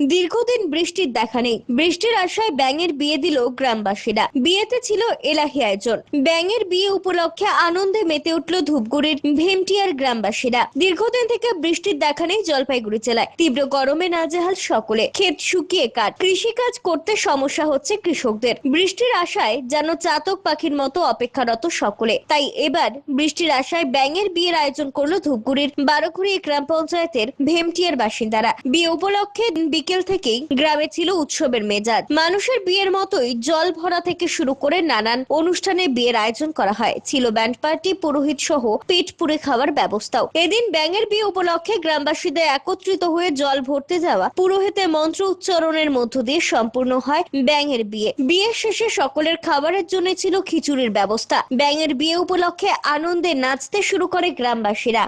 দীর্ঘদিন বৃষ্টির দেখা নেই। বৃষ্টির আশায় ব্যাঙের বিয়ে দিল গ্রামবাসীরা। বিয়েতে ছিল এলাহি আয়োজন। ব্যাঙের বিয়ে উপলক্ষে আনন্দে মেতে উঠল ধূপগুড়ির ভেমটিয়ার গ্রামবাসীরা। দীর্ঘদিন থেকে বৃষ্টির দেখা নেই জলপাইগুড়ি জেলায়। তীব্র গরমে নাজেহাল সকলে। ক্ষেত শুকিয়ে কাঠ। কৃষিকাজ করতে সমস্যা হচ্ছে কৃষকদের। বৃষ্টির আশায় যেন চাতক পাখির মতো অপেক্ষারত সকলে। তাই এবার বৃষ্টির আশায় ব্যাঙের বিয়ের আয়োজন করল ধূপগুড়ির বারোঘুরি গ্রাম পঞ্চায়েতের ভেমটিয়ার বাসিন্দারা। বিয়ে উপলক্ষে বিকেল থেকেই গ্রামে ছিল উৎসবের মেজাজ। মানুষের বিয়ের মতোই জল ভরা থেকে শুরু করে নানান অনুষ্ঠানে বিয়ের আয়োজন করা হয়। ছিল ব্যান্ড পার্টি পুরোহিত সহ পেট পুড়ে খাওয়ার ব্যবস্থাও। এদিন ব্যাঙের বিয়ে উপলক্ষে গ্রামবাসীদের একত্রিত হয়ে জল ভরতে যাওয়া পুরোহিতের মন্ত্র উচ্চারণের মধ্য দিয়ে সম্পূর্ণ হয় ব্যাঙের বিয়ে। বিয়ে শেষে সকলের খাবারের জন্য ছিল খিচুড়ির ব্যবস্থা। ব্যাঙের বিয়ে উপলক্ষে আনন্দে নাচতে শুরু করে গ্রামবাসীরা।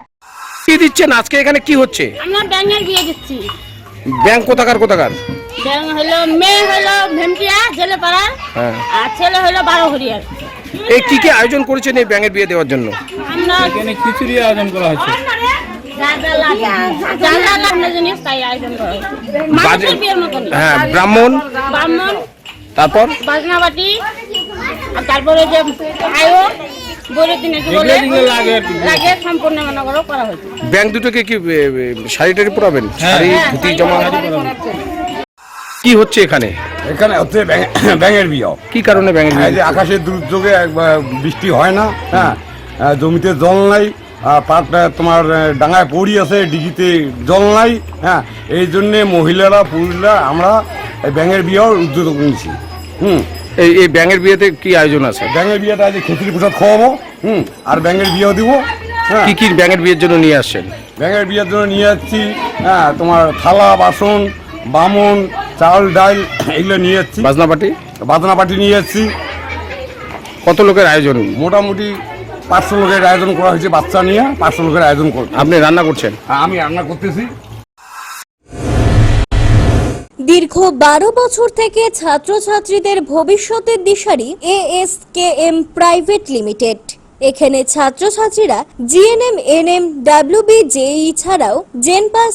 কি দিচ্ছেন? আজকে এখানে কি হচ্ছে? আমরা ব্যাঙের বিয়ে দিচ্ছি। ব্যাংক কোথাকার কোথাকার? ব্যাঙ হলো মেয়ে হলো ভেমটিয়া জেলেপাড়া হ্যাঁ। আর ছেলে হলো বারো হরিয়ার এই কি কি আয়োজন করেছেন এই ব্যাঙের বিয়ে দেওয়ার জন্য? আমরা এখানে খিচুড়ি আয়োজন করা হয়েছে হ্যাঁ ব্রাহ্মণ। ব্রাহ্মণ তারপর? বাজনাবাটি আর তারপরে যে আয়ো বলে দিনে কি বলে? যেগুলো যেগুলো লাগে আর কি। লাগে সম্পূর্ণ মনে করো করা হয়েছে। ব্যাংক দুটোকে কি শাড়ি টাড়ি পরাবেন? শাড়ি ধুতি জামা? কি হচ্ছে এখানে? এখানে হচ্ছে ব্যাঙ- ব্যাঙের বিয়ে। কি কারণে ব্যাঙের বিয়ে যে আকাশের দুর্যোগে বৃষ্টি হয় না হ্যাঁ? জমিতে জল নাই আহ, পাট তোমার ডাঙায় পড়ি আছে ডিগিতে জল নাই হ্যাঁ? এই জন্যে মহিলারা পুরুষরা আমরা ব্যাঙের বিয়েও উদ্যোগ নিয়েছি। হুম? এই এই ব্যাঙের বিয়েতে কি আয়োজন আছে? ব্যাঙের বিয়েটা যে খিচুড়ি প্রসাদ খাওয়াবো হুম আর ব্যাঙের বিয়েও দিব হ্যাঁ। কি কি ব্যাঙের বিয়ের জন্য নিয়ে আসছেন? ব্যাঙের বিয়ের জন্য নিয়ে যাচ্ছি হ্যাঁ তোমার থালা বাসন বামন চাউল ডাল এগুলো নিয়ে যাচ্ছি বাজনা পার্টি? বাদনা পাটি নিয়ে যাচ্ছি কত লোকের আয়োজন? মোটামুটি পাঁচশো লোকের আয়োজন করা হয়েছে বাচ্চা নিয়ে পাঁচশো লোকের আয়োজন করবে আপনি রান্না করছেন? আমি রান্না করতেছি। দীর্ঘ বারো বছর থেকে ছাত্রছাত্রীদের ভবিষ্যতের দিশারি এএসকেএম প্রাইভেট লিমিটেড। এখানে ছাত্রছাত্রীরা জিএনএম, এনএম, ডাব্লিউবি, জেই ছাড়াও জেনপাস